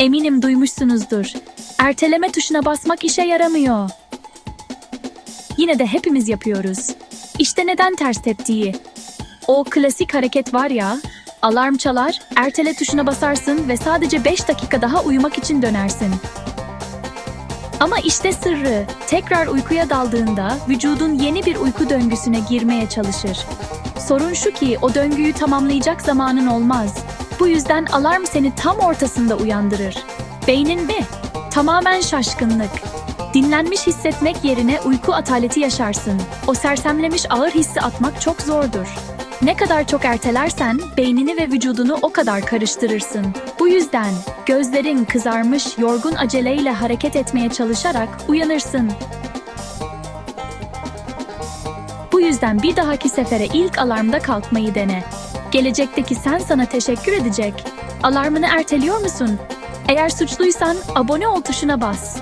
Eminim duymuşsunuzdur. Erteleme tuşuna basmak işe yaramıyor. Yine de hepimiz yapıyoruz. İşte neden ters teptiği. O klasik hareket var ya, alarm çalar, ertele tuşuna basarsın ve sadece 5 dakika daha uyumak için dönersin. Ama işte sırrı, tekrar uykuya daldığında vücudun yeni bir uyku döngüsüne girmeye çalışır. Sorun şu ki o döngüyü tamamlayacak zamanın olmaz. Bu yüzden alarm seni tam ortasında uyandırır. Beynin mi? Tamamen şaşkınlık. Dinlenmiş hissetmek yerine uyku ataleti yaşarsın. O sersemlemiş ağır hissi atmak çok zordur. Ne kadar çok ertelersen beynini ve vücudunu o kadar karıştırırsın. Bu yüzden gözlerin kızarmış, yorgun aceleyle hareket etmeye çalışarak uyanırsın. Bu yüzden bir dahaki sefere ilk alarmda kalkmayı dene. Gelecekteki sen sana teşekkür edecek. Alarmını erteliyor musun? Eğer suçluysan abone ol tuşuna bas.